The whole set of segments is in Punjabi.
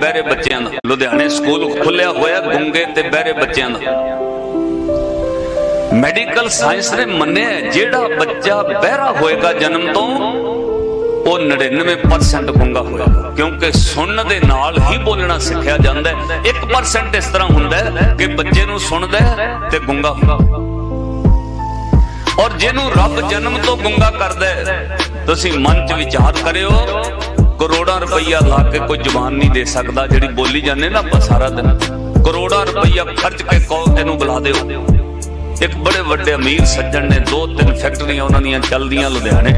ਬਹਿਰੇ ਬੱਚਿਆਂ ਦਾ। ਲੁਧਿਆਣੇ ਸਕੂਲ ਖੁੱਲਿਆ ਹੋਇਆ ਗੁੰਗੇ ਤੇ ਬਹਿਰੇ ਬੱਚਿਆਂ ਦਾ। ਮੈਡੀਕਲ ਸਾਇੰਸ ਨੇ ਮੰਨਿਆ ਜਿਹੜਾ ਬੱਚਾ ਬਹਿਰਾ ਹੋਏਗਾ ਜਨਮ ਤੋਂ, ਉਹ 99% ਗੁੰਗਾ ਹੋਏਗਾ। ਕਿਉਂਕਿ ਸੁਣਨ ਦੇ ਨਾਲ ਹੀ ਬੋਲਣਾ ਸਿੱਖਿਆ ਜਾਂਦਾ ਹੈ। 1% ਇਸ ਤਰ੍ਹਾਂ ਹੁੰਦਾ ਕਿ ਬੱਚੇ ਨੂੰ ਸੁਣਦਾ ਤੇ ਗੁੰਗਾ ਹੁੰਦਾ ਔਰ ਜਿਹਨੂੰ ਰੱਬ ਜਨਮ ਤੋਂ ਗੁੰਗਾ ਕਰਦਾ ਤੁਸੀਂ ਮਨ 'ਚ ਵਿਚਾਰ ਕਰਿਓ ਕਰੋੜਾਂ ਰੁਪਈਆ ਲਾ ਕੇ ਕੋਈ ਜਵਾਨ ਨਹੀਂ ਦੇ ਸਕਦਾ, ਜਿਹੜੀ ਬੋਲੀ ਜਾਂਦੇ ਨਾ ਆਪਾਂ ਸਾਰਾ ਦਿਨ। ਕਰੋੜਾਂ ਰੁਪਈਆ ਖਰਚ ਕੇ ਕਹੋ ਇਹਨੂੰ ਬੁਲਾ ਦਿਓ। ਇੱਕ ਬੜੇ ਵੱਡੇ ਅਮੀਰ ਸੱਜਣ ਨੇ ਦੋ ਤਿੰਨ ਫੈਕਟਰੀਆਂ ਉਹਨਾਂ ਦੀਆਂ ਚੱਲਦੀਆਂ ਲੁਧਿਆਣੇ।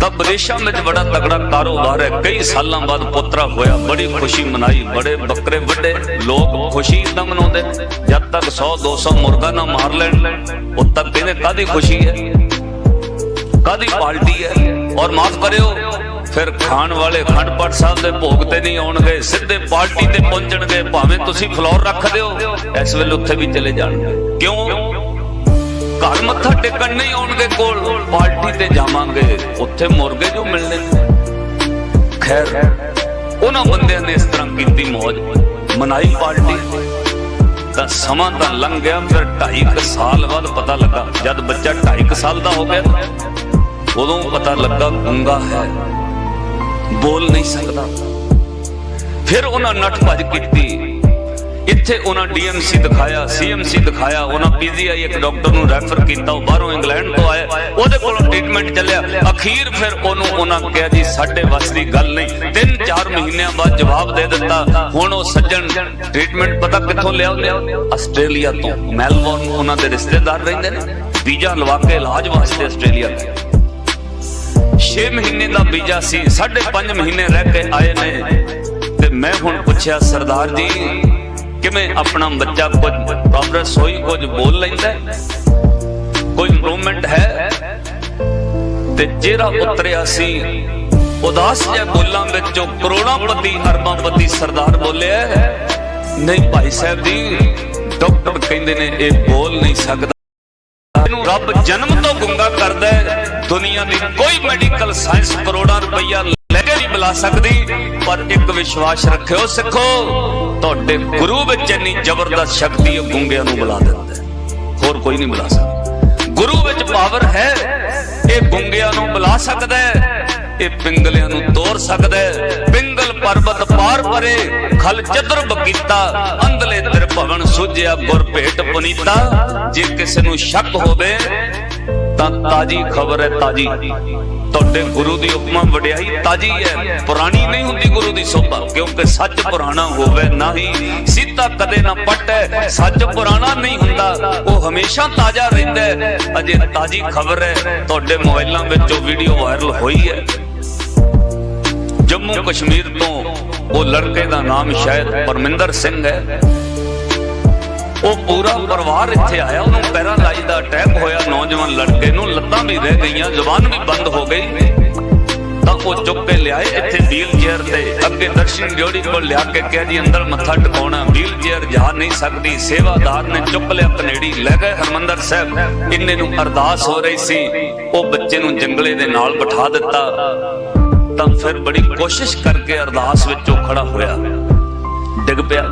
ਤਾਂ ਵਿਦੇਸ਼ਾਂ ਵਿੱਚ ਬੜਾ ਤਗੜਾ ਕਾਰੋਬਾਰ ਹੈ। ਕਈ ਸਾਲਾਂ ਬਾਅਦ ਪੁੱਤਰਾ ਹੋਇਆ, ਬੜੀ ਖੁਸ਼ੀ ਮਨਾਈ। ਬੜੇ ਬੱਕਰੇ ਵੱਡੇ, ਲੋਕ ਖੁਸ਼ੀ ਇਦਾਂ ਮਨਾਉਂਦੇ। ਜਦ ਤੱਕ 100 200 ਮੁਰਗਾ ਨਾ ਮਾਰ ਲੈਣ, ਉਦ ਤੱਕ ਕਹਿੰਦੇ ਕਾਦੀ ਖੁਸ਼ੀ ਹੈ? ਕਾਦੀ ਪਾਲਟੀ ਹੈ? ਔਰ ਮਾਫ ਕਰਿਓ। ਫਿਰ ਖਾਣ ਵਾਲੇ ਖੰਡ ਪਾਠ ਸਾਹਿਬ ਦੇ ਭੋਗ ਤੇ ਨਹੀਂ ਆਉਣਗੇ, ਸਿੱਧੇ ਪਾਰਟੀ ਤੇ ਪਹੁੰਚਣਗੇ, ਭਾਵੇਂ ਤੁਸੀਂ ਫਲੋਰ ਰੱਖ ਦਿਓ, ਇਸ ਵੇਲੇ ਉੱਥੇ ਵੀ ਚਲੇ ਜਾਣਗੇ। ਕਿਉਂ? ਘਰ ਮੱਥਾ ਟੇਕਣ ਨਹੀਂ ਆਉਣਗੇ ਕੋਲ, ਪਾਰਟੀ ਤੇ ਜਾਵਾਂਗੇ, ਉੱਥੇ ਮੁਰਗੇ ਜੋ ਮਿਲਣੇ ਖੈਰ, ਉਹਨਾਂ ਬੰਦਿਆਂ ਨੇ ਇਸ ਤਰ੍ਹਾਂ ਕੀਤੀ ਮੌਜ, ਮਨਾਈ ਪਾਰਟੀ। ਤਾਂ ਸਮਾਂ ਤਾਂ ਲੰਘ ਗਿਆ, ਫਿਰ 2.5 ਸਾਲ ਬਾਅਦ ਪਤਾ ਲੱਗਾ, ਜਦ ਬੱਚਾ 2.5 ਸਾਲ ਦਾ ਹੋ ਗਿਆ, ਉਦੋਂ ਪਤਾ ਲੱਗਾ ਗੁੰਗਾ ਹੈ। ਬੋਲ ਨਹੀਂ ਸਕਦਾ। ਫਿਰ ਉਹਨਾਂ ਨੱਠ ਭੱਜ ਕੀਤੀ। ਇੱਥੇ ਉਹਨਾਂ ਡੀਐਮਸੀ ਦਿਖਾਇਆ, ਸੀਐਮਸੀ ਦਿਖਾਇਆ, ਉਹਨਾਂ ਪੀਜੀਆਈ ਇੱਕ ਡਾਕਟਰ ਨੂੰ ਰੈਫਰ ਕੀਤਾ, ਉਹ ਬਾਹਰੋਂ ਇੰਗਲੈਂਡ ਤੋਂ ਆਇਆ ਉਹਦੇ ਕੋਲੋਂ ਟ੍ਰੀਟਮੈਂਟ ਚੱਲਿਆ। ਅਖੀਰ ਫਿਰ ਉਹਨੂੰ ਉਹਨਾਂ ਕਿਹਾ, ਜੀ, ਸਾਡੇ ਵੱਸ ਦੀ ਗੱਲ ਨਹੀਂ। ਤਿੰਨ ਚਾਰ ਮਹੀਨਿਆਂ ਬਾਅਦ ਜਵਾਬ ਦੇ ਦਿੱਤਾ। ਹੁਣ ਉਹ ਸੱਜਣ ਟ੍ਰੀਟਮੈਂਟ ਪਤਾ ਕਿੱਥੋਂ ਲਿਆ ਲਿਆਉਂਦੇ ਆਸਟ੍ਰੇਲੀਆ ਤੋਂ। ਮੈਲਬੌਰਨ ਉਹਨਾਂ ਦੇ ਰਿਸ਼ਤੇਦਾਰ ਰਹਿੰਦੇ ਨੇ। ਵੀਜ਼ਾ ਲਵਾ ਕੇ ਇਲਾਜ ਵਾਸਤੇ ਆਸਟ੍ਰੇਲੀਆ ਗਏ 6 ਮਹੀਨੇ ਦਾ ਵੀਜ਼ਾ ਸੀ 5.5 ਮਹੀਨੇ ਰਹਿ ਕੇ ਆਏ ਨੇ। ਤੇ ਮੈਂ ਹੁਣ ਪੁੱਛਿਆ, ਸਰਦਾਰ ਜੀ, ਕਿਵੇਂ ਆਪਣਾ ਬੱਚਾ ਕੁਝ ਪ੍ਰੋਗਰੈਸ ਹੋਈ, ਕੁਝ ਬੋਲ ਲੈਂਦਾ ਕੋਈ ਇੰਪਰੂਵਮੈਂਟ ਹੈ? ਤੇ ਚਿਹਰਾ ਉਤਰਿਆ ਸੀ, ਉਦਾਸ ਜਿਹਾ ਬੋਲਾਂ ਵਿੱਚੋਂ ਕਰੋੜਾਂਪਤੀ, ਅਰਬਾਂਪਤੀ ਸਰਦਾਰ ਬੋਲਿਆ ਨਹੀਂ ਭਾਈ ਸਾਹਿਬ ਜੀ ਡਾਕਟਰ ਕਹਿੰਦੇ ਨੇ ਇਹ ਬੋਲ ਨਹੀਂ ਸਕਦਾ। ਇਹਨੂੰ ਰੱਬ ਜਨਮ ਤੋਂ ਗੁੰਗਾ ਕਰਦਾ ਦੁਨੀਆ ਦੀ ਕੋਈ ਮੈਡੀਕਲ ਸਾਇੰਸ ਕਰੋੜਾਂ ਰੁਪਈਆ ਲੈ ਕੇ ਨਹੀਂ ਬੁਲਾ ਸਕਦੀ। ਪਰ ਇੱਕ ਵਿਸ਼ਵਾਸ ਰੱਖਿਓ ਸਿੱਖੋ, ਤੁਹਾਡੇ ਗੁਰੂ ਵਿੱਚ ਇੰਨੀ ਜ਼ਬਰਦਸਤ ਸ਼ਕਤੀ ਹੈ ਗੁੰਗਿਆਂ ਨੂੰ ਬੁਲਾ ਦਿੰਦਾ ਹੋਰ ਕੋਈ ਨਹੀਂ ਬੁਲਾ ਸਕਦਾ। ਗੁਰੂ ਵਿੱਚ ਪਾਵਰ ਹੈ, ਇਹ ਗੁੰਗਿਆਂ ਨੂੰ ਬੁਲਾ ਸਕਦਾ ਹੈ, ਇਹ ਪਿੰਗਲਿਆਂ ਨੂੰ ਤੋੜ ਸਕਦਾ ਹੈ। ਪਿੰਗਲ ਪਰਬਤ ਪਾਰ ਪਰੇ, ਖਲ ਚਦਰ ਬਕੀਤਾ ਅੰਧਲੇ ਤੇਰ ਭਵਨ ਸੁਝਿਆ ਗੁਰ ਭੇਟ ਪੁਨੀਤਾ। ਜੇ ਕਿਸੇ ਨੂੰ ਸ਼ੱਕ ਹੋਵੇ ਤਾਂ ਤਾਜੀ ਖਬਰ ਹੈ, ਤਾਜੀ। ਤੁਹਾਡੇ ਗੁਰੂ ਦੀ ਉਪਮਾ ਵਡਿਆਈ ਤਾਜੀ ਹੈ। ਪੁਰਾਣੀ ਨਹੀਂ ਹੁੰਦੀ ਗੁਰੂ ਦੀ ਸੋਭਾ, ਕਿਉਂਕਿ ਸੱਚ ਪੁਰਾਣਾ ਹੋਵੇ ਨਹੀਂ ਸਿੱਧਾ ਕਦੇ ਨਾ ਪਟੇ ਸੱਚ ਪੁਰਾਣਾ ਨਹੀਂ ਹੁੰਦਾ, ਉਹ ਹਮੇਸ਼ਾ ਤਾਜ਼ਾ ਰਹਿੰਦਾ ਹੈ। ਅਜੇ ਤਾਜੀ ਖਬਰ ਹੈ, ਤੁਹਾਡੇ ਮੋਬਾਈਲਾਂ ਵਿੱਚ ਜੋ ਵੀਡੀਓ ਵਾਇਰਲ ਹੋਈ ਹੈ। ਜੰਮੂ ਕਸ਼ਮੀਰ ਤੋਂ ਉਹ ਲੜਕੇ ਦਾ ਨਾਮ ਸ਼ਾਇਦ ਪਰਮਿੰਦਰ ਸਿੰਘ ਹੈ। ਉਹ ਪੂਰਾ ਪਰਿਵਾਰ ਇੱਥੇ ਆਇਆ, ਉਹਨੂੰ ਪੈਰਾਲਾਈਜ਼ ਦਾ ਅਟੈਕ ਹੋਇਆ, ਨੌਜਵਾਨ ਲੜਕੇ ਨੂੰ ਲੱਤਾਂ ਵੀ ਰਹਿ ਗਈਆਂ, ਜ਼ੁਬਾਨ ਵੀ ਬੰਦ ਹੋ ਗਈ। ਤਾਂ ਉਹ ਚੁੱਕ ਕੇ ਲਿਆਏ ਇੱਥੇ ਵੀਲ ਚੇਅਰ ਤੇ। ਅੱਗੇ ਦਰਸ਼ਨ ਡਿਓੜੀ ਕੋਲ ਲਿਆ ਕੇ ਕਿਹਾ ਜੀ, ਅੰਦਰ ਮੱਥਾ ਟਿਕਾਉਣਾ। ਵੀਲ ਚੇਅਰ ਜਾ ਨਹੀਂ ਸਕਦੀ, ਸੇਵਾਦਾਰ ਨੇ ਚੁੱਕ ਲਿਆ ਕਨੇੜੀ ਲੈ ਗਏ ਹਰਮੰਦਰ ਸਾਹਿਬ। ਇੰਨੇ ਨੂੰ ਅਰਦਾਸ ਹੋ ਰਹੀ ਸੀ, ਉਹ ਬੱਚੇ ਨੂੰ ਜੰਗਲੇ ਦੇ ਨਾਲ ਬਿਠਾ ਦਿੱਤਾ। ਤਾਂ ਫਿਰ ਬੜੀ ਕੋਸ਼ਿਸ਼ ਕਰਕੇ ਅਰਦਾਸ ਵਿੱਚੋਂ ਖੜਾ ਹੋਇਆ। ਡਿੱਗ ਪਿਆ।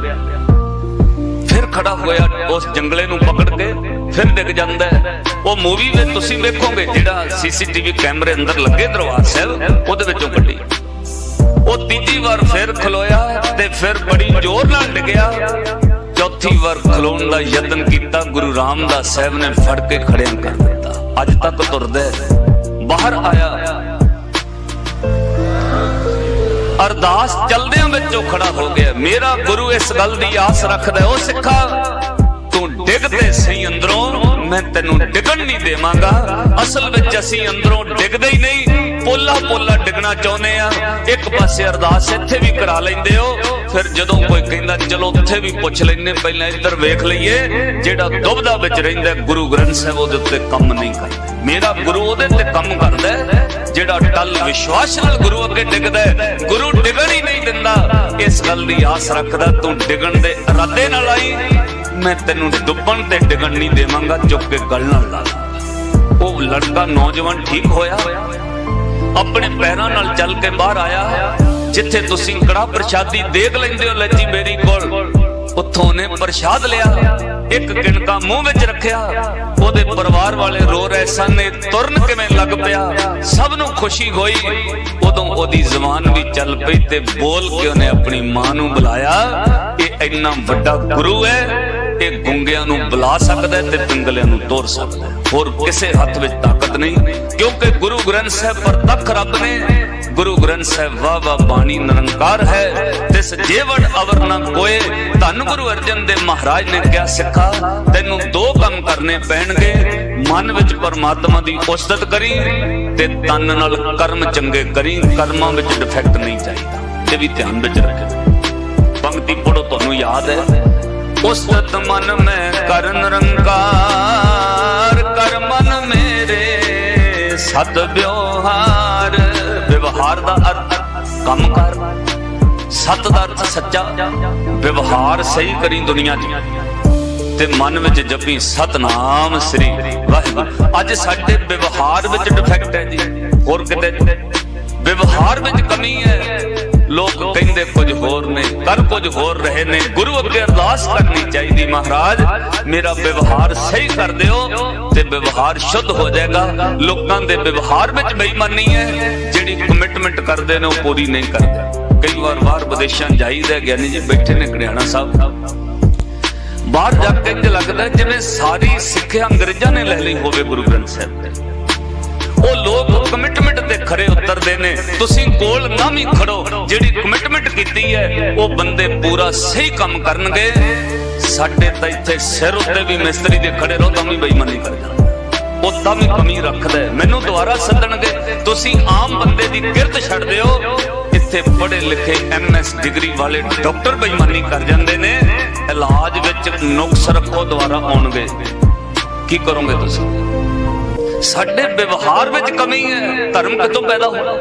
ਫਿਰ ਖੜਾ ਹੋਇਆ ਉਸ ਜੰਗਲੇ ਨੂੰ ਪਕੜ ਕੇ ਫਿਰ ਡਿੱਗ ਜਾਂਦਾ ਹੈ। ਉਹ ਮੂਵੀ ਵਿੱਚ ਤੁਸੀਂ ਵੇਖੋਗੇ, ਜਿਹੜਾ ਸੀਸੀਟੀਵੀ ਕੈਮਰੇ ਅੰਦਰ ਲੱਗੇ ਦਰਬਾਰ ਸਾਹਿਬ, ਉਹਦੇ ਵਿੱਚੋਂ ਕੱਢੀ। ਉਹ ਤੀਜੀ ਵਾਰ ਫਿਰ ਖਲੋਇਆ ਤੇ ਫਿਰ ਬੜੀ ਜ਼ੋਰ ਨਾਲ ਡਿੱਗਿਆ। ਚੌਥੀ ਵਾਰ ਖਲੋਣ ਦਾ ਯਤਨ ਕੀਤਾ, ਗੁਰੂ ਰਾਮਦਾਸ ਸਾਹਿਬ ਨੇ ਫੜ ਕੇ ਖੜਿਆ ਕਰ ਦਿੱਤਾ। ਅੱਜ ਤੱਕ ਤੁਰਦਾ ਬਾਹਰ ਆਇਆ ਅਰਦਾਸ ਚਲਦਿਆਂ ਵਿੱਚੋਂ ਖੜਾ ਹੋ ਗਿਆ। ਮੇਰਾ ਗੁਰੂ ਇਸ ਗੱਲ ਦੀ ਆਸ ਰੱਖਦਾ ਉਹ ਸਿੱਖਾ, ਤੂੰ ਡਿੱਗਦੇ ਸਹੀ ਅੰਦਰੋਂ, ਮੈਂ ਤੈਨੂੰ ਡਿੱਗਣ ਨਹੀਂ ਦੇਵਾਂਗਾ। ਅਸਲ ਵਿੱਚ ਅਸੀਂ ਅੰਦਰੋਂ ਡਿੱਗਦੇ ਹੀ ਨਹੀਂ ਪੋਲਾ ਪੋਲਾ ਡਿੱਗਣਾ ਚਾਹੁੰਦੇ ਆ। ਇੱਕ ਪਾਸੇ ਅਰਦਾਸ ਇੱਥੇ ਵੀ ਕਰਾ ਲੈਂਦੇ ਹੋ, ਫਿਰ ਜਦੋਂ ਕੋਈ ਕਹਿੰਦਾ, ਚਲੋ ਉੱਥੇ ਵੀ ਪੁੱਛ ਲੈਨੇ ਪਹਿਲਾਂ ਇੱਧਰ ਵੇਖ ਲਈਏ। ਜਿਹੜਾ ਦੁਬਦਾ ਵਿੱਚ ਰਹਿੰਦਾ ਗੁਰੂ ਗ੍ਰੰਥ ਸਾਹਿਬ ਉਹਦੇ ਉੱਤੇ ਕੰਮ ਨਹੀਂ ਕਰਦਾ। ਮੇਰਾ ਗੁਰੂ ਉਹਦੇ ਤੇ ਕੰਮ ਕਰਦਾ ਜਿਹੜਾ ਟਲ ਵਿਸ਼ਵਾਸ ਨਾਲ ਗੁਰੂ ਅੱਗੇ ਡਿੱਗਦਾ ਗੁਰੂ ਡਿੱਗਣ ਹੀ ਨਹੀਂ ਦਿੰਦਾ। ਇਸ ਗੱਲ ਦੀ ਆਸ ਰੱਖਦਾ, ਤੂੰ ਡਿੱਗਣ ਦੇ ਇਰਾਦੇ ਨਾਲ ਆਈ, ਮੈਂ ਤੈਨੂੰ ਡੁੱਬਣ ਤੇ ਡਿੱਗਣ ਨਹੀਂ ਦੇਵਾਂਗਾ, ਚੁੱਕ ਕੇ ਗੱਲ ਨਾਲ ਲਾ ਉਹ ਲੜਕਾ ਨੌਜਵਾਨ ਠੀਕ ਹੋਇਆ, ਆਪਣੇ ਪੈਰਾਂ ਨਾਲ ਚੱਲ ਕੇ ਬਾਹਰ ਆਇਆ। ਜਿੱਥੇ ਤੁਸੀਂ ਕੜਾ ਪ੍ਰਸ਼ਾਦੀ ਦੇਖ ਲੈਂਦੇ ਹੋ ਲੱਜੀ ਉੱਥੋਂ ਨੇ ਪ੍ਰਸ਼ਾਦ ਲਿਆ। ਇੱਕ ਕਿਣਕਾ ਮੂੰਹ ਵਿੱਚ ਰੱਖਿਆ। ਉਹਦੇ ਪਰਿਵਾਰ ਵਾਲੇ ਰੋ ਰਹੇ ਸਨ, ਇਹ ਤੁਰਨ ਕਿਵੇਂ ਲੱਗ ਪਿਆ? ਸਭ ਨੂੰ ਖੁਸ਼ੀ ਹੋਈ। ਉਦੋਂ ਉਹਦੀ ਜ਼ੁਬਾਨ ਵੀ ਚੱਲ ਪਈ ਤੇ ਬੋਲ ਕੇ ਉਹਨੇ ਆਪਣੀ ਮਾਂ ਨੂੰ ਬੁਲਾਇਆ। ਇਹ ਇੰਨਾ ਵੱਡਾ ਗੁਰੂ ਹੈ, ਇਹ ਗੁੰਗਿਆਂ ਨੂੰ ਬੁਲਾ ਸਕਦਾ ਤੇ ਪਿੰਗਲਿਆਂ ਨੂੰ ਤੋੜ ਸਕਦਾ ਹੋਰ ਕਿਸੇ ਹੱਥ ਵਿੱਚ ਤਾਕਤ ਨਹੀਂ, ਕਿਉਂਕਿ ਗੁਰੂ ਗ੍ਰੰਥ ਸਾਹਿਬ ਪ੍ਰਤੱਖ ਰੱਬ ਨੇ ਗੁਰੂ ਗ੍ਰੰਥ ਸਾਹਿਬ ਵਾ ਵਾ ਬਾਣੀ ਨਿਰੰਕਾਰ ਹੈ। ਤਿਸ ਜੀਵਨ ਅਵਰ ਨਾ ਕੋਏ, ਧੰਨ ਗੁਰੂ ਅਰਜਨ ਦੇਵ ਮਹਾਰਾਜ ਨੇ ਕਿਹਾ, ਸਿੱਖਾ, ਤੈਨੂੰ ਦੋ ਕੰਮ ਕਰਨੇ ਪੈਣਗੇ। ਮਨ ਵਿੱਚ ਪਰਮਾਤਮਾ ਦੀ ਉਸਤਤ ਕਰੀ ਤੇ ਤਨ ਨਾਲ ਕਰਮ ਚੰਗੇ ਕਰੀ, ਕਰਮਾਂ ਵਿੱਚ ਡਿਫੈਕਟ ਨਹੀਂ ਚਾਹੀਦਾ। ਇਹ ਵੀ ਧਿਆਨ ਵਿੱਚ ਰੱਖੋ ਪੰਕਤੀ ਪੜੋ ਤੁਹਾਨੂੰ ਯਾਦ ਹੈ। ਉਸਤਤ ਮਨ ਮੈਂ ਕਰਨ ਰੰਕਾਰ ਕਰ ਮਨ ਮੇਰੇ ਸਤ ਵਿਵਹਾਰ। ਵਿਵਹਾਰ ਦਾ ਅਰਥ ਕੰਮ ਕਰ। ਸਤ ਦਾ ਅਰਥ ਸੱਚਾ। ਵਿਵਹਾਰ ਸਹੀ ਕਰੀ ਦੁਨੀਆ 'ਚ। ਤੇ ਮਨ ਵਿੱਚ ਜਪੀ ਸਤਨਾਮ ਸ੍ਰੀ ਵਾਹਿਗੁਰੂ। ਅੱਜ ਸਾਡੇ ਵਿਵਹਾਰ ਵਿੱਚ ਡਿਫੈਕਟ ਹੈ ਜੀ। ਹੋਰ ਕਿਤੇ। ਵਿਵਹਾਰ ਵਿੱਚ ਕਮੀ ਹੈ। ਲੋਕ ਕਹਿੰਦੇ ਕੁਝ ਹੋਰ ਨੇ ਕਰ ਕੁਝ ਹੋਰ ਰਹੇ ਨੇ। ਗੁਰੂ ਅੱਗੇ ਅਰਦਾਸ ਕਰਨੀ ਚਾਹੀਦੀ ਮਹਾਰਾਜ, ਮੇਰਾ ਵਿਵਹਾਰ ਸਹੀ ਕਰ ਦਿਓ ਤੇ ਵਿਵਹਾਰ ਸ਼ੁੱਧ ਹੋ ਜਾਏਗਾ। ਲੋਕਾਂ ਦੇ ਵਿਵਹਾਰ ਵਿੱਚ ਬੇਈਮਾਨੀ ਹੈ, ਜਿਹੜੀ ਕਮਿਟਮੈਂਟ ਕਰਦੇ ਨੇ ਉਹ ਪੂਰੀ ਨਹੀਂ ਕਰਦੇ। ਕਈ ਵਾਰ ਬਾਹਰ ਵਿਦੇਸ਼ਾਂ ਜਾਈਦਾ ਗਿਆਨੀ ਜੀ ਬੈਠੇ ਨੇ ਕੜਿਆਣਾ ਸਾਹਿਬ। ਬਾਹਰ ਜਾ ਕੇ ਇੰਜ ਲੱਗਦਾ ਜਿਵੇਂ ਸਾਰੀ ਸਿੱਖਿਆ ਅੰਗਰੇਜ਼ਾਂ ਨੇ ਲੈ ਲਈ ਹੋਵੇ ਗੁਰੂ ਗ੍ਰੰਥ ਸਾਹਿਬ ਤੇ। ਉਹ ਲੋਕ ਕਮਿਟਮੈਂਟ ਤੇ ਖਰੇ ਉਤਰਦੇ ਨੇ। ਤੁਸੀਂ ਕੋਲ ਨਾ ਵੀ ਖੜੋ, ਜਿਹੜੀ ਕਮਿਟਮੈਂਟ ਕੀਤੀ ਹੈ, ਉਹ ਬੰਦੇ ਪੂਰਾ ਸਹੀ ਕੰਮ ਕਰਨਗੇ। ਸਾਡੇ ਤਾਂ ਇੱਥੇ ਸਿਰ ਉੱਤੇ ਵੀ ਮਿਸਤਰੀ ਦੇ ਖੜੇ ਰਹੋ, ਤਾਂ ਵੀ ਬੇਈਮਾਨੀ ਕਰ ਜਾਂਦੇ। ਉਹ ਵੀ ਕਮੀ ਰੱਖਦਾ ਮੈਨੂੰ ਦੁਬਾਰਾ ਸੱਦਣਗੇ। ਤੁਸੀਂ ਆਮ ਬੰਦੇ ਦੀ ਕਿਰਤ ਛੱਡ ਦਿਓ। ਇੱਥੇ ਪੜ੍ਹੇ ਲਿਖੇ ਐਮਐਸ ਡਿਗਰੀ ਵਾਲੇ ਡਾਕਟਰ ਬੇਈਮਾਨੀ ਕਰ ਜਾਂਦੇ ਨੇ। ਇਲਾਜ ਵਿੱਚ ਨੁਕਸ ਰੱਖੋ, ਦੁਬਾਰਾ ਆਉਣਗੇ। ਕੀ ਕਰੋਗੇ ਤੁਸੀਂ? ਸਾਡੇ ਵਿਵਹਾਰ ਵਿੱਚ ਕਮੀ ਹੈ। ਧਰਮ ਕਿਤੋਂ ਪੈਦਾ ਹੋਣਾ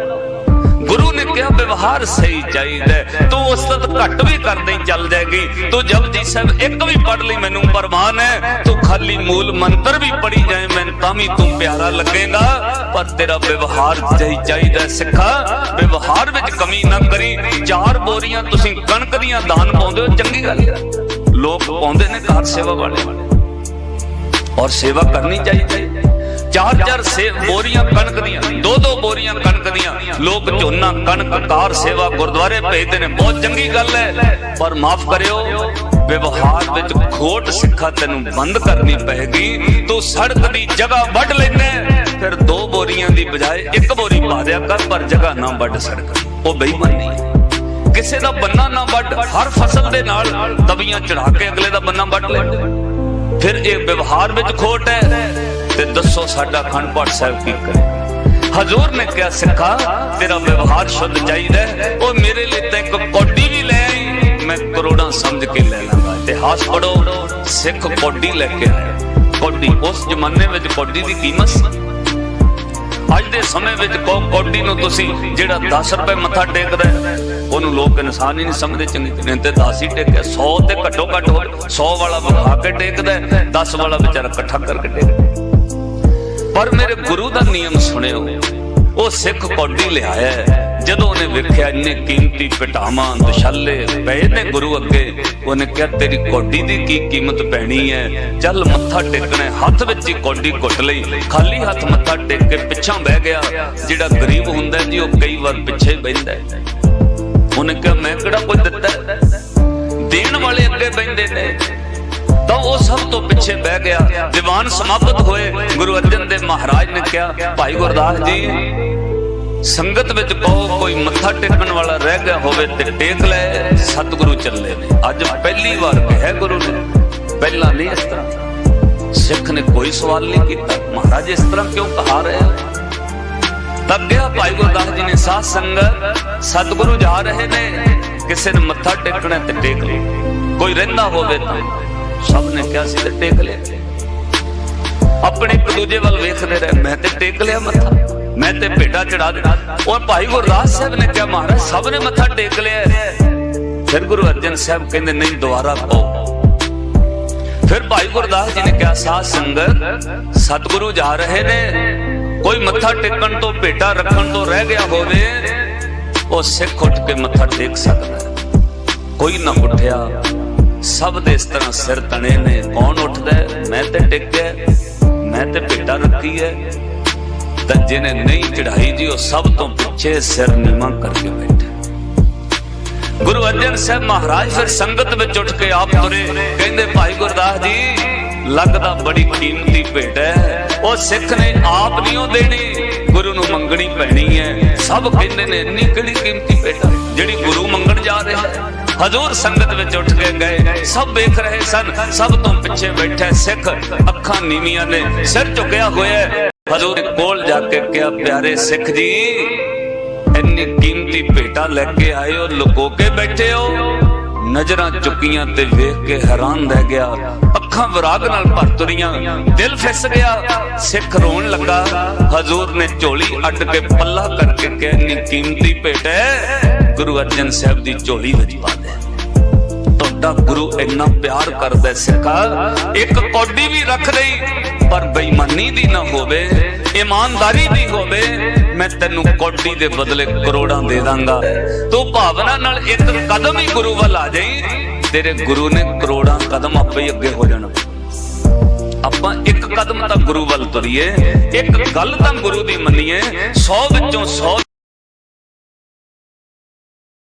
ਗੁਰੂ ਨੇ ਕਿਹਾ, ਵਿਵਹਾਰ ਸਹੀ ਚਾਹੀਦਾ ਤੂੰ ਉਸਤਤ ਘੱਟ ਵੀ ਕਰਦੇ ਚੱਲ ਜਾਏਗੀ। ਤੂੰ ਜਪਜੀ ਸਾਹਿਬ ਇੱਕ ਵੀ ਪੜ ਲਈ ਮੈਨੂੰ ਪਰਮਾਨ ਹੈ। ਤੂੰ ਖਾਲੀ ਮੂਲ ਮੰਤਰ ਵੀ ਪੜੀ ਜਾਏ ਮੈਨੂੰ ਤਾਂ ਵੀ ਤੂੰ ਪਿਆਰਾ ਲੱਗੇਗਾ। ਪਰ ਤੇਰਾ ਵਿਵਹਾਰ ਸਹੀ ਚਾਹੀਦਾ ਹੈ। ਸਿੱਖਾ। ਵਿਵਹਾਰ ਵਿੱਚ ਕਮੀ ਨਾ ਕਰੀ। ਚਾਰ ਬੋਰੀਆਂ ਤੁਸੀਂ ਕਣਕ ਦੀਆਂ ਦਾਨ ਪਾਉਂਦੇ ਹੋ, ਚੰਗੀ ਗੱਲ ਹੈ। ਲੋਕ ਪਾਉਂਦੇ ਨੇ ਕਾਰ ਸੇਵਾ ਵਾਲੇ। ਔਰ ਸੇਵਾ ਕਰਨੀ ਚਾਹੀਦੀ ਹੈ। ਚਾਰ ਚਾਰ ਸੇ ਬੋਰੀਆਂ ਕਣਕ ਦੀਆਂ, ਦੋ ਦੋ ਬੋਰੀਆਂ ਕਣਕ ਦੀਆਂ। ਲੋਕ ਝੋਨਾ, ਕਣਕ, ਕਾਰ ਸੇਵਾ ਗੁਰਦੁਆਰੇ ਭੇਜਦੇ ਨੇ। ਬਹੁਤ ਚੰਗੀ ਗੱਲ ਹੈ। ਪਰ ਮਾਫ ਕਰਿਓ, ਵਿਵਹਾਰ ਵਿੱਚ ਖੋਟ ਸਿੱਖਾ ਤੈਨੂੰ ਬੰਦ ਕਰਨੀ ਪਏਗੀ। ਤੂੰ ਸੜਕ ਦੀ ਜਗ੍ਹਾ ਵੱਢ ਲੈਣਾ ਫਿਰ ਦੋ ਬੋਰੀਆਂ ਦੀ ਬਜਾਏ ਇੱਕ ਬੋਰੀ ਪਾ ਦਿਆ ਕਰ, ਪਰ ਜਗ੍ਹਾ ਨਾ ਵੱਢ ਸੜਕ। ਉਹ ਬੇਈਮਾਨੀ ਹੈ। ਕਿਸੇ ਦਾ ਬੰਨਾ ਨਾ ਵੱਢ, ਹਰ ਫਸਲ ਦੇ ਨਾਲ ਤਵੀਆਂ ਚੜਾ ਕੇ ਅਗਲੇ ਦਾ ਬੰਨਾ ਵੱਢ ਲੈਂਦੇ ਫਿਰ ਇਹ ਵਿਵਹਾਰ ਵਿੱਚ ਖੋਟ ਹੈ। ਤੇ ਦੱਸੋ ਸਾਡਾ ਖੰਡ ਪਾਠ ਸਾਹਿਬ ਕੀ ਕਰੇ? ਹਜ਼ੂਰ ਨੇ ਕਿਹਾ, ਸਿੱਖਾ, ਤੇਰਾ ਵਿਵਹਾਰ ਸ਼ੁੱਧ ਚਾਹੀਦਾ ਉਹ ਮੇਰੇ ਲਈ ਤਾਂ ਇੱਕ ਕੌਡੀ ਵੀ ਲੈ ਆਈ। ਮੈਂ ਕਰੋੜਾਂ ਸਮਝ ਕੇ ਲੈ ਲਾਂਗਾ ਇਤਿਹਾਸ ਪੜੋ ਸਿੱਖ ਕੌਡੀ ਲੈ ਕੇ ਆਇਆ। ਕੌਡੀ, ਉਸ ਜ਼ਮਾਨੇ ਵਿੱਚ ਕੌਡੀ ਦੀ ਕੀਮਤ ਸੀ। ਅੱਜ ਦੇ ਸਮੇਂ ਵਿੱਚ ਕੋ, ਕੌਡੀ ਨੂੰ ਤੁਸੀਂ ਜਿਹੜਾ 10 ਰੁਪਏ ਮੱਥਾ ਟੇਕਦਾ ਉਹਨੂੰ ਲੋਕ ਇਨਸਾਨ ਹੀ ਨਹੀਂ ਸਮਝਦੇ। ਚੰਗੀ ਤਰ੍ਹਾਂ ਤੇ 10 ਹੀ ਟੇਕਿਆ। 100 ਤੇ ਘੱਟੋ ਘੱਟ ਹੋਵੇ 100 ਵਾਲਾ ਵਿਖਾ ਕੇ ਟੇਕਦਾ 10 ਵਾਲਾ ਵਿਚਾਰਾ ਇਕੱਠਾ ਕਰਕੇ ਟੇਕਦਾ ਪਰ ਮੇਰੇ ਗੁਰੂ ਦਾ ਨਿਯਮ ਸੁਣਿਓ, ਉਹ ਸਿੱਖ ਕੌਡੀ ਲਿਆਇਆ ਜਦੋਂ ਉਹਨੇ ਵੇਖਿਆ ਇੰਨੇ ਕੀਮਤੀ ਪਟਾਵਾਂ, ਦਸ਼ਾਲੇ ਪਏ ਨੇ ਗੁਰੂ ਅੱਗੇ, ਉਹਨੇ ਕਿਹਾ, ਤੇਰੀ ਕੌਡੀ ਦੀ ਕੀ ਕੀਮਤ ਪੈਣੀ ਹੈ? ਚੱਲ ਮੱਥਾ ਟੇਕਣਾ ਹੱਥ ਵਿੱਚ ਹੀ ਕੌਡੀ ਘੁੱਟ ਲਈ। ਖਾਲੀ ਹੱਥ ਮੱਥਾ ਟੇਕ ਕੇ ਪਿੱਛਾਂ ਬਹਿ ਗਿਆ। ਜਿਹੜਾ ਗਰੀਬ ਹੁੰਦਾ ਜੀ, ਉਹ ਕਈ ਵਾਰ ਪਿੱਛੇ ਬਹਿੰਦਾ ਉਹਨੇ ਕਿਹਾ, ਮੈਂ ਕਿਹੜਾ ਕੋਈ ਦਿੱਤਾ ਦੇਣ ਵਾਲੇ ਅੱਗੇ ਬਹਿੰਦੇ ਨੇ। ਤਾਂ ਉਹ ਸਭ ਤੋਂ ਪਿੱਛੇ ਬਹਿ ਗਿਆ। ਦੀਵਾਨ ਸਮਾਪਤ ਹੋਏ, ਗੁਰੂ ਅਰਜਨ ਦੇਵ ਮਹਾਰਾਜ ਨੇ ਕਿਹਾ, ਭਾਈ ਗੁਰਦਾਸ ਜੀ, ਸੰਗਤ ਵਿੱਚ ਕਹੋ ਕੋਈ ਮੱਥਾ ਟੇਕਣ ਵਾਲਾ ਰਹਿ ਗਿਆ ਹੋਵੇ ਤੇ ਟੇਕ ਲੈ, ਸਤਿਗੁਰੂ ਚੱਲੇ ਨੇ। ਅੱਜ ਪਹਿਲੀ ਵਾਰ ਕਿਹਾ ਗੁਰੂ ਨੇ। ਪਹਿਲਾਂ ਨਹੀਂ ਇਸ ਤਰ੍ਹਾਂ। ਸਿੱਖ ਨੇ ਕੋਈ ਸਵਾਲ ਨਹੀਂ ਕੀਤਾ। ਮਹਾਰਾਜ ਇਸ ਤਰ੍ਹਾਂ ਕਿਉਂ ਕਹਾ ਰਹੇ ਹੋ? ਤਬ ਗਿਆ ਭਾਈ ਗੁਰਦਾਸ ਜੀ ਨੇ ਸਾਧ ਸੰਗਤ, ਸਤਿਗੁਰੂ ਜਾ ਰਹੇ ਨੇ, ਕਿਸੇ ਨੇ ਮੱਥਾ ਟੇਕਣਾ ਤੇ ਟੇਕ ਲਓ ਕੋਈ ਰਹਿੰਦਾ ਹੋਵੇ ਤਾਂ। ਸਭ ਨੇ ਕਿਹਾ ਸੀ ਤੇ ਟੇਕ ਲਿਆ। ਆਪਣੇ ਇੱਕ ਦੂਜੇ ਵੱਲ ਵੇਖਦੇ ਰਹੇ। ਮੈਂ ਤੇ ਟੇਕ ਲਿਆ ਮੱਥਾ। ਮੈਂ ਤੇ ਭੇਟਾ ਚੜਾ ਦਿੱਤਾ। ਔਰ ਭਾਈ ਗੁਰਦਾਸ ਸਾਹਿਬ ਨੇ ਕਿਹਾ, ਮਹਾਰਾਜ, ਸਭ ਨੇ ਮੱਥਾ ਟੇਕ ਲਿਆ ਫਿਰ ਗੁਰੂ ਅਰਜਨ ਸਾਹਿਬ ਕਹਿੰਦੇ, ਨਹੀਂ, ਦੁਬਾਰਾ ਕਹੋ ਫਿਰ ਭਾਈ ਗੁਰਦਾਸ ਜੀ ਨੇ ਕਿਹਾ, ਸਾਧ ਸੰਗਤ, ਸਤਿਗੁਰੂ ਜਾ ਰਹੇ ਨੇ। ਕੋਈ ਮੱਥਾ ਟੇਕਣ ਤੋਂ ਭੇਟਾ ਰੱਖਣ ਤੋਂ ਰਹਿ ਗਿਆ ਹੋਵੇ, ਉਹ ਸਿੱਖ ਉੱਠ ਕੇ ਮੱਥਾ ਟੇਕ ਸਕਦਾ ਕੋਈ ਨਾ ਉੱਠਿਆ। ਸਭ ਦੇ ਇਸ ਤਰ੍ਹਾਂ ਸਿਰ ਤਣੇ ਨੇ। ਕੌਣ ਉੱਠਦਾ ਹੈ? ਮੈਂ ਤੇ ਟਿਕਿਆ ਮੈਂ ਤੇ ਭੇਟਾ ਰੱਖੀ ਹੈ। ਤਾਂ ਜਿਹਨੇ ਨਹੀਂ ਚੜਾਈ ਜੀ, ਉਹ ਸਭ ਤੋਂ ਪਿੱਛੇ ਸਿਰ ਨੀਵਾਂ ਕਰਕੇ ਬੈਠਾ ਗੁਰੂ ਅਰਜਨ ਸਾਹਿਬ ਮਹਾਰਾਜ ਫਿਰ ਸੰਗਤ ਵਿੱਚ ਉੱਠ ਕੇ ਆਪ ਤੁਰੇ। ਕਹਿੰਦੇ, ਭਾਈ ਗੁਰਦਾਸ ਜੀ, ਲੱਗਦਾ ਬੜੀ ਕੀਮਤੀ ਭੇਟ ਹੈ। ਉਹ ਸਿੱਖ ਨੇ ਆਪ ਨਹੀਂ ਉਹ ਦੇਣੀ। ਗੁਰੂ ਨੂੰ ਮੰਗਣੀ ਪੈਣੀ ਹੈ। ਸਭ ਕਹਿੰਦੇ ਨੇ, ਇੰਨੀ ਕਿਹੜੀ ਕੀਮਤੀ ਭੇਟ ਜਿਹੜੀ ਗੁਰੂ ਮੰਗਣ ਜਾ ਰਿਹਾ ਹੈ? ਹਜ਼ੂਰ ਸੰਗਤ ਵਿੱਚ ਉੱਠ ਕੇ ਗਏ। ਸਭ ਵੇਖ ਰਹੇ ਸਨ, ਸਭ ਤੋਂ ਪਿੱਛੇ ਬੈਠਾ ਸਿੱਖ ਅੱਖਾਂ ਨੀਵੀਆਂ ਨੇ, ਸਿਰ ਝੁਕਿਆ ਹੋਇਆ ਹਜ਼ੂਰ ਦੇ ਕੋਲ ਜਾ ਕੇ ਕਿਹਾ, ਪਿਆਰੇ ਸਿੱਖ ਜੀ, ਇੰਨੀ ਕੀਮਤੀ ਭੇਟਾ ਲੈ ਕੇ ਆਏ ਹੋ, ਲੁਕੋ ਕੇ ਬੈਠੇ ਹੋ। ਨਜ਼ਰਾਂ ਚੁੱਕੀਆਂ ਤੇ ਵੇਖ ਕੇ ਹੈਰਾਨ ਰਹਿ ਗਿਆ। ਅੱਖਾਂ ਵਿਰਾਗ ਨਾਲ ਭਰ ਤੁਰੀਆਂ ਦਿਲ ਫਿਸ ਗਿਆ, ਸਿੱਖ ਰੋਣ ਲੱਗਾ। ਹਜ਼ੂਰ ਨੇ ਝੋਲੀ ਅੱਡ ਕੇ ਪੱਲਾ ਕਰਕੇ ਕਿਹਾ, ਇੰਨੀ ਕੀਮਤੀ ਭੇਟ ਹੈ ਗੁਰੂ ਅਰਜਨ ਸਾਹਿਬ ਦੀ ਝੋਲੀ ਵਿੱਚ ਪਾ ਦੇ। ਤੁਹਾਡਾ ਗੁਰੂ ਇੰਨਾ ਪਿਆਰ ਕਰਦਾ ਹੈ ਸਿੱਖਾ, ਇੱਕ ਕੌਡੀ ਵੀ ਰੱਖ ਲਈ ਪਰ ਬੇਈਮਾਨੀ ਦੀ ਨਾ ਹੋਵੇ, ਇਮਾਨਦਾਰੀ ਦੀ ਹੋਵੇ, ਮੈਂ ਤੈਨੂੰ ਕੌਡੀ ਦੇ ਬਦਲੇ ਕਰੋੜਾਂ ਦੇ ਦਾਂਗਾ। ਤੂੰ ਭਾਵਨਾ ਨਾਲ ਇੱਕ ਕਦਮ ਹੀ ਗੁਰੂ ਵੱਲ ਆ ਜਾਈ, ਤੇਰੇ ਗੁਰੂ ਨੇ ਕਰੋੜਾਂ ਕਦਮ ਆਪੇ ਹੀ ਅੱਗੇ ਹੋ ਜਾਣ। ਆਪਾਂ ਇੱਕ ਕਦਮ ਤਾਂ ਗੁਰੂ ਵੱਲ ਤੁਰੀਏ, ਇੱਕ ਗੱਲ ਤਾਂ ਗੁਰੂ ਦੀ ਮੰਨੀਏ 100 ਵਿੱਚੋਂ 100